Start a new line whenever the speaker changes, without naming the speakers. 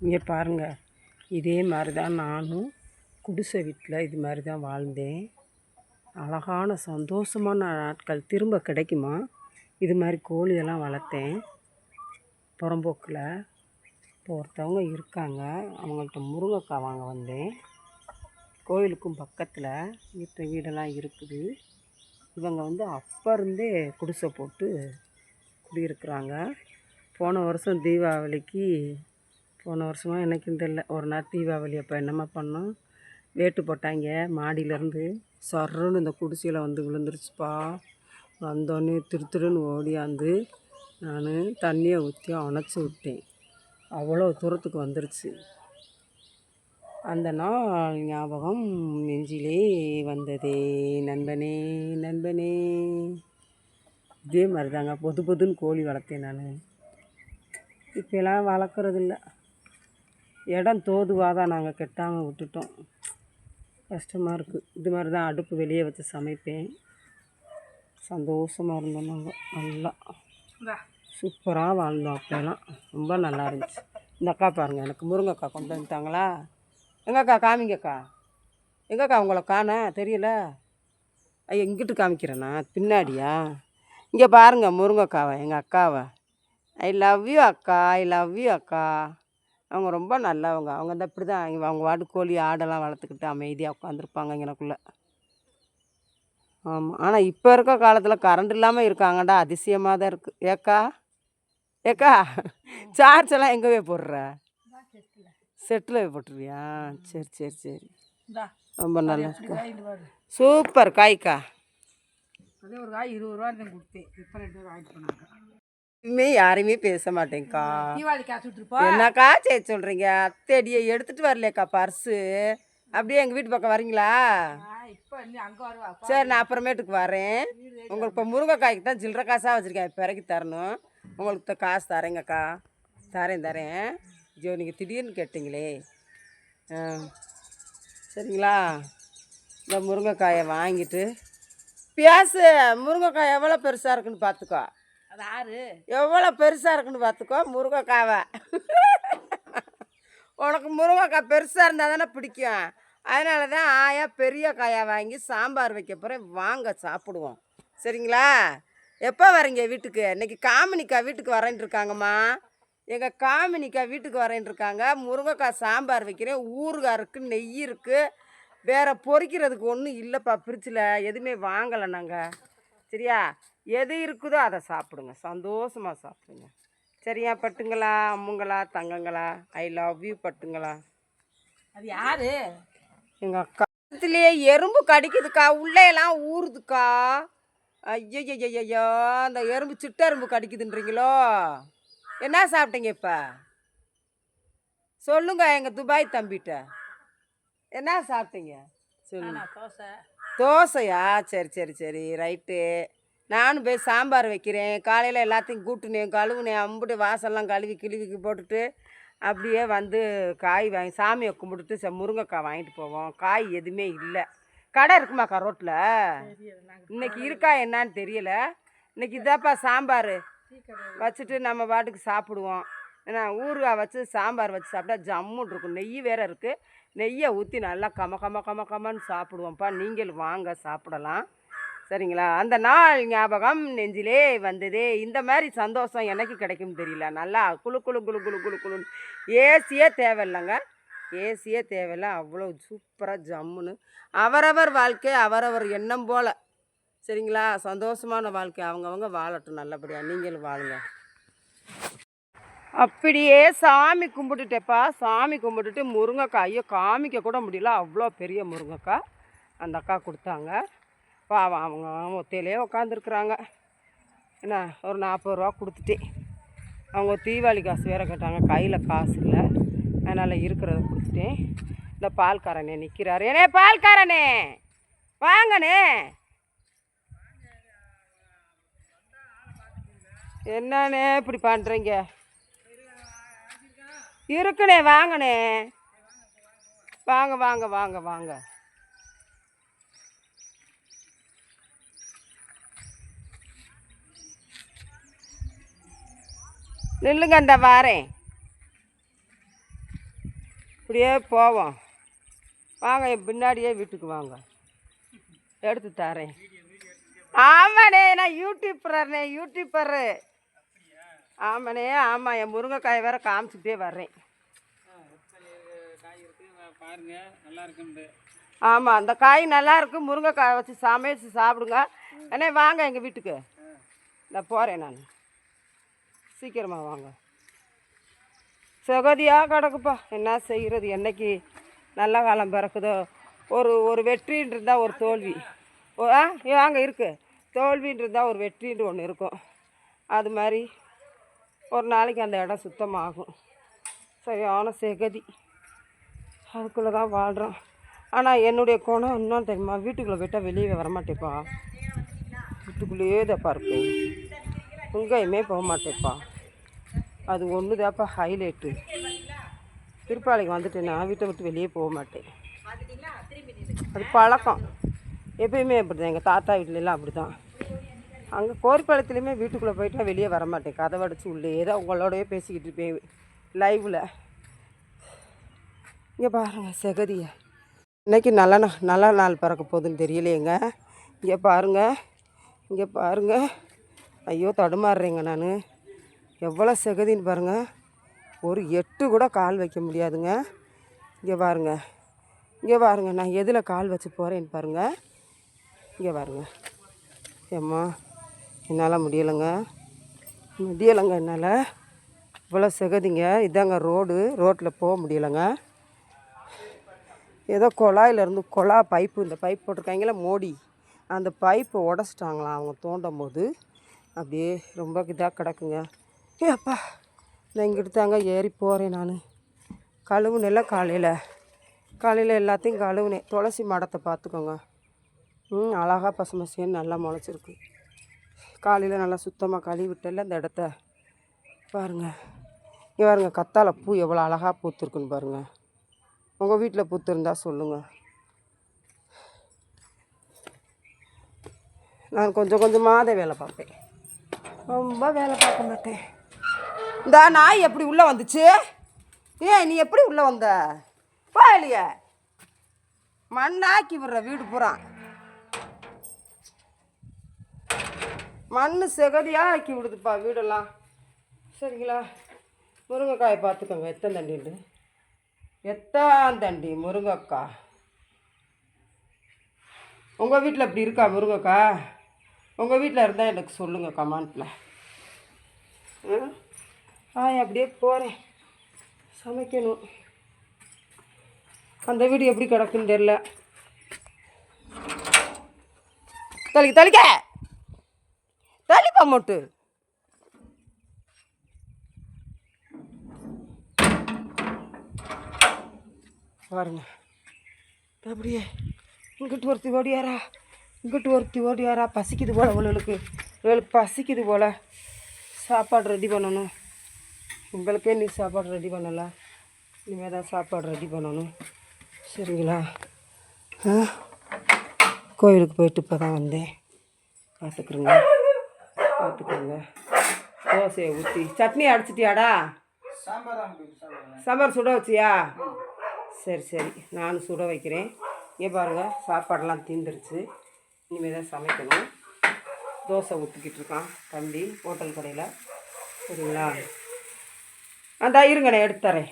இங்கே பாருங்கள் இதே மாதிரி தான் நானும் குடிசை வீட்டில் இது மாதிரி தான் வாழ்ந்தேன். அழகான சந்தோஷமான நாட்கள் திரும்ப கிடைக்குமா? இது மாதிரி கோழியெல்லாம் வளர்த்தேன். புறம்போக்கில் இப்போ ஒருத்தவங்க இருக்காங்க. அவங்கள்ட்ட முருங்கைக்காய் வாங்க வந்தேன். கோயிலுக்கும் பக்கத்தில் வீட்டு வீடெல்லாம் இருக்குது. இவங்க வந்து அப்போ இருந்தே குடிசை போட்டு குடியிருக்கிறாங்க. போன வருஷம் தீபாவளிக்கு போன வருஷமாக எனக்கும் தெரில ஒரு நாள் தீபாவளி அப்போ என்னம்மா பண்ணோம்? வேட்டு போட்டாங்க. மாடியிலேருந்து சர்ருன்னு இந்த குடிசையில் வந்து விழுந்துருச்சுப்பா. வந்தோடனே திரு திருன்னு ஓடியாந்து நான் தண்ணியை ஊற்றி அணைச்சி விட்டேன். அவ்வளோ தூரத்துக்கு வந்துருச்சு. அந்த நாள் ஞாபகம் நெஞ்சிலே வந்ததே. நண்பனே நண்பனே. இதே மாதிரி தாங்க பொது பொதுன்னு கோழி வளர்த்தேன் நான். இப்போலாம் வளர்க்குறதில்ல. இடம் தோதுவாக தான் நாங்கள் கெட்டாமல் விட்டுட்டோம். கஷ்டமாக இருக்குது இது மாதிரி தான் அடுப்பு வெளியே வச்சு சமைப்பேன். சந்தோஷமாக இருந்தோம் நாங்கள் நல்லா சூப்பராக வாழ்ந்தோம் அப்போலாம் ரொம்ப நல்லா இருந்துச்சு. இந்த அக்கா பாருங்கள் எனக்கு முருங்கைக்காய் கொண்டு வந்துட்டாங்களா? எங்கக்கா காமிங்கக்கா. எங்கக்கா உங்களை காண? தெரியல. ஐயா இங்கிட்டு காமிக்கிறேண்ணா பின்னாடியா? இங்கே பாருங்கள் முருங்கைக்காவை எங்கள் அக்காவை. ஐ லவ் யூ அக்கா. ஐ லவ் யூ அக்கா. அவங்க ரொம்ப நல்லவங்க. அவங்க தான் இப்படி தான் அவங்க வாட்டு கோழி ஆடெல்லாம் வளர்த்துக்கிட்டு அமைதியாக உட்காந்துருப்பாங்க இங்கனக்குள்ளே. ஆமாம் ஆனால் இப்போ இருக்க காலத்தில் கரண்ட் இல்லாமல் இருக்காங்கடா. அதிசயமாக தான் இருக்குது ஏக்கா? ஏக்கா? சார்ஜ் எல்லாம் எங்கே போய் போடுற? செட்டில் போய் போட்டுருவியா சரி சரி சரி. ரொம்ப நல்லா இருக்கு சூப்பர் காய்க்கா.
அதே ஒரு காய் இருபது ரூபா தான் கொடுத்தேன். இப்போ ரெண்டு ரூபா ஆட் பண்ணாங்க.
இனிமே யாரையுமே பேச மாட்டேங்க்கா என்னக்கா சரி சொல்கிறீங்க அத்தடியை எடுத்துகிட்டு வரலையேக்கா பர்ஸு. அப்படியே எங்கள் வீட்டு பக்கம் வரீங்களா? சரி நான் அப்புறமேட்டுக்கு வரேன். உங்களுக்கு இப்போ முருங்கைக்காய்க்கு தான் சில்லற காசாக வச்சுருக்கேன். பிறகு தரணும். உங்களுக்கு தான் காசு தரேங்கக்கா. தரேன் தரேன். ஜோ நீங்கள் திடீர்னு கேட்டிங்களே. ஆ சரிங்களா? இந்த முருங்கைக்காயை வாங்கிட்டு பேசு முருங்கைக்காய் எவ்வளோ பெருசாக இருக்குன்னு பார்த்துக்கோ
அது ஆறு.
எவ்வளோ பெருசாக இருக்குன்னு பார்த்துக்கோ முருங்கைக்காவை. உனக்கு முருங்கைக்காய் பெருசாக இருந்தால் தானே பிடிக்கும். அதனால தான் ஆயா பெரிய காயாக வாங்கி சாம்பார் வைக்க போகிறேன் வாங்க சாப்பிடுவோம். சரிங்களா? எப்போ வரீங்க வீட்டுக்கு? இன்றைக்கி காமினிக்கா வீட்டுக்கு வரேன் இருக்காங்கம்மா. எங்கள் காமினிக்கா வீட்டுக்கு வரேன் இருக்காங்க. முருங்கைக்காய் சாம்பார் வைக்கிறேன். ஊறுகாய் இருக்குது நெய் இருக்குது வேறு பொரிக்கிறதுக்கு ஒன்றும் இல்லைப்பா ஃப்ரிட்ஜில் எதுவுமே வாங்கலை நாங்கள் சரியா? எது இருக்குதோ அதை சாப்பிடுங்க. சந்தோஷமாக சாப்பிடுங்க. சரியா பட்டுங்களா அம்முங்களா தங்கங்களா? ஐ லவ் யூ பட்டுங்களா?
அது யாரு?
எங்கள் அக்கா. இதுலேயே எறும்பு கடிக்குதுக்கா. உள்ளே எல்லாம் ஊறுதுக்கா. ஐயோ அந்த எறும்பு சிட்டெரும்பு கடிக்குதுன்றீங்களோ? என்ன சாப்பிட்டீங்க இப்போ? சொல்லுங்க எங்கள் துபாய் தம்பிகிட்ட என்ன சாப்பிட்டீங்க? சொல்லுங்க.
தோசை.
தோசையா? சரி சரி சரி. ரைட்டு நானும் போய் சாம்பார் வைக்கிறேன். காலையில் எல்லாத்தையும் கூட்டுனேன் கழுவுனேன் அம்புட்டு வாசல்லாம் கழுவி கிழுவிக்கு போட்டுட்டு அப்படியே வந்து காய் வாங்கி சாமியை கும்பிட்டுட்டு ச முருங்கைக்காய் வாங்கிட்டு போவோம். காய் எதுவுமே இல்லை. கடை இருக்குமாக்கா ரோட்டில் இன்னைக்கு இருக்கா என்னன்னு தெரியல. இன்னைக்கு இதாப்பா சாம்பார். வச்சுட்டு நம்ம பாட்டுக்கு சாப்பிடுவோம். ஏன்னா ஊறுகாய் வச்சு சாம்பார் வச்சு சாப்பிட்டா ஜம்முன்னு இருக்கும். நெய் வேற இருக்குது நெய்யை ஊற்றி நல்லா கம கம கம கமன்னு சாப்பிடுவோம்ப்பா. நீங்கள் வாங்க சாப்பிடலாம். சரிங்களா? அந்த நாள் ஞாபகம் நெஞ்சிலே வந்ததே. இந்த மாதிரி சந்தோஷம் எனக்கு கிடைக்கும் தெரியல. நல்லா குளு குழு குளு குழு குழு குளுன்னு ஏசியே தேவையில்லைங்க. ஏசியே தேவையில்ல. அவ்வளோ சூப்பராக ஜம்முன்னு. அவரவர் வாழ்க்கை அவரவர் எண்ணம் போல். சரிங்களா? சந்தோஷமான வாழ்க்கை. அவங்கவங்க வாழட்டும் நல்லபடியாக நீங்களும் வாழுங்க. அப்படியே சாமி கும்பிட்டுட்டேப்பா. சாமி கும்பிட்டுட்டு முருங்கைக்காய். ஐயோ காமிக்க கூட முடியல. அவ்வளோ பெரிய முருங்கைக்காய் அந்த அக்கா கொடுத்தாங்க. பாவம் அவங்க ஒத்தையிலே உக்காந்துருக்குறாங்க. என்ன ஒரு நாற்பது ரூபா கொடுத்துட்டேன் அவங்க தீபாவளி காசு வேறு கேட்டாங்க. கையில் காசு இல்லை. அதனால் இருக்கிறத கொடுத்துட்டேன் இந்த பால்காரனே நிற்கிறாரு ஏனே பால்காரனே வாங்கண்ணே. என்னண்ணே இப்படி பண்ணுறீங்க இருக்குண்ணே வாங்கண்ணே. வாங்க வாங்க வாங்க வாங்க. நில்லுங்க இந்த வாரேன் இப்படியே போவோம். வாங்க என் பின்னாடியே வீட்டுக்கு வாங்க. எடுத்து தரேன். ஆமாண்ணே நான் யூடியூப்பர்ண்ணே யூடியூப்பரு ஆமாண்ணே ஆமாம் என் முருங்கைக்காயை வேற காமிச்சிக்கிட்டே வர்றேன். ஆமாம் அந்த காய் நல்லாயிருக்கு முருங்கைக்காய் வச்சு சமைச்சு சாப்பிடுங்க. அண்ணே வாங்க எங்கள் வீட்டுக்கு. நான் போகிறேன் நான். சீக்கிரமாக வாங்க. சுகதியாக கிடக்குப்பா. என்ன செய்கிறது என்னைக்கு நல்ல காலம் பிறக்குதோ? ஒரு ஒரு வெற்றின்னு இருந்தால் ஒரு தோல்வி. ஓ ஆ வாங்க இருக்குது தோல்வின்னு இருந்தால் ஒரு வெற்றின்னு ஒன்று இருக்கும். அது மாதிரி ஒரு நாளைக்கு அந்த இடம் சுத்தமாகும். சரியான செகதி. அதுக்குள்ளே தான் வாழ்கிறோம் ஆனால் என்னுடைய குணம் இன்னும் தெரியுமா? வீட்டுக்குள்ளே போயிட்டால் வெளியே வரமாட்டேப்பா. வீட்டுக்குள்ளேயே தப்பா இருப்பேன் எங்கேயுமே போக மாட்டேப்பா. அது ஒன்று தான்ப்பா ஹைலைட்டு திருப்பாலைக்கு வந்துட்டேன் நான் வீட்டை விட்டு வெளியே போக மாட்டேன். அது பழக்கம். எப்பயுமே அப்படி தான் எங்கள் தாத்தா வீட்லலாம் அப்படி தான் அங்கே கோரிப்பாளையத்துலேயுமே வீட்டுக்குள்ளே போயிட்டா வெளியே வர மாட்டேன். கதை அடைச்சி உள்ளே ஏதோ உங்களோடய பேசிக்கிட்டு இருப்பேன். லைவில் இங்கே பாருங்கள் செகதியை. இன்றைக்கி நல்ல நாள் நல்ல நாள் பிறக்க போகுதுன்னு தெரியலையேங்க. இங்கே பாருங்கள் இங்கே பாருங்கள் ஐயோ தடுமாறுறேங்க நான். எவ்வளோ செகதின்னு பாருங்கள் ஒரு எட்டு கூட கால் வைக்க முடியாதுங்க. இங்கே பாருங்க. இங்கே பாருங்க. நான் எதில் கால் வச்சு போகிறேன்னு பாருங்கள் இங்கே பாருங்க. ஏம்மா என்னால் முடியலைங்க. முடியலைங்க என்னால். இவ்வளோ செகதிங்க. இதாங்க ரோடு. ரோட்டில் போக முடியலைங்க. ஏதோ குழாயிலேருந்து குழா பைப்பு இந்த பைப் போட்டிருக்காங்களா மோடி. அந்த பைப்பை உடச்சிட்டாங்களாம் அவங்க தோண்டும் போது. அப்படியே ரொம்ப இதாக கிடக்குங்க. ஏ அப்பா. நான் இங்கிட்டு தாங்க ஏறி போகிறேன் நான். கழுவுனேல காலையில். காலையில் எல்லாத்தையும் கழுவுனேன் துளசி மடத்தை பார்த்துக்கோங்க. ம் அழகாக பசுமசின்னு நல்லா முளைச்சிருக்கு. காலையில் நல்லா சுத்தமாக கழுவி விட்டல இந்த இடத்த. பாருங்கள் இங்கே பாருங்க கத்தாழை பூ எவ்வளோ அழகாக பூத்துருக்குன்னு பாருங்கள் உங்கள் வீட்டில் பூத்துருந்தா சொல்லுங்கள் நான் கொஞ்சம் கொஞ்சமாக அதை வேலை பார்ப்பேன். ரொம்ப வேலை பார்க்க மாட்டேன் இந்த நாய் எப்படி உள்ளே வந்துச்சு? ஏன் நீ எப்படி உள்ளே வந்த? போகலையே மண்ணாக்கி விடுற வீடு பூரா. மண் செகதியாக ஆக்கி விடுதுப்பா வீடெல்லாம். சரிங்களா? முருங்கைக்காயை பார்த்துக்கோங்க. எத்தனை தண்டிண்டு எத்தான் தண்டி முருங்கைக்காய் உங்கள் வீட்டில் இப்படி இருக்கா முருங்கைக்காய் உங்கள் வீட்டில் இருந்தால் எனக்கு சொல்லுங்கள் கமெண்ட்டில் ஆ? அப்படியே போகிறேன் சமைக்கணும். அந்த வீடு எப்படி கிடக்குன்னு தெரில தலிக்க தலிக்க! தலிப்பா மொட்டு. பாருங்க. அப்படியே இங்கிட்டு ஒருத்தி ஓடியாரா? இங்கிட்டு ஒருத்தி ஓடியாரா? பசிக்குது போல் இவளுக்கு இவளுக்கு பசிக்குது போல். சாப்பாடு ரெடி பண்ணணும். உங்களுக்கே நீ சாப்பாடு ரெடி பண்ணலாம் இனிமேல் தான் சாப்பாடு ரெடி பண்ணணும். சரிங்களா? கோயிலுக்கு போயிட்டு இப்போ தான் வந்தேன். பார்த்துக்குறேங்க பார்த்துக்குறேங்க தோசையை ஊற்றி சட்னி அடிச்சிட்டியாடா? சாம்பார் சுட வச்சியா? சரி சரி. நானும் சுட வைக்கிறேன். இங்கே பாருங்கள் சாப்பாடெல்லாம் தீந்துருச்சு. இனிமேல் தான் சமைக்கணும். தோசை ஊற்றிக்கிட்டு இருக்கான் தம்பி ஹோட்டல் கடையில். சரிங்களா? அந்த இருங்க நான் எடுத்து தரேன்.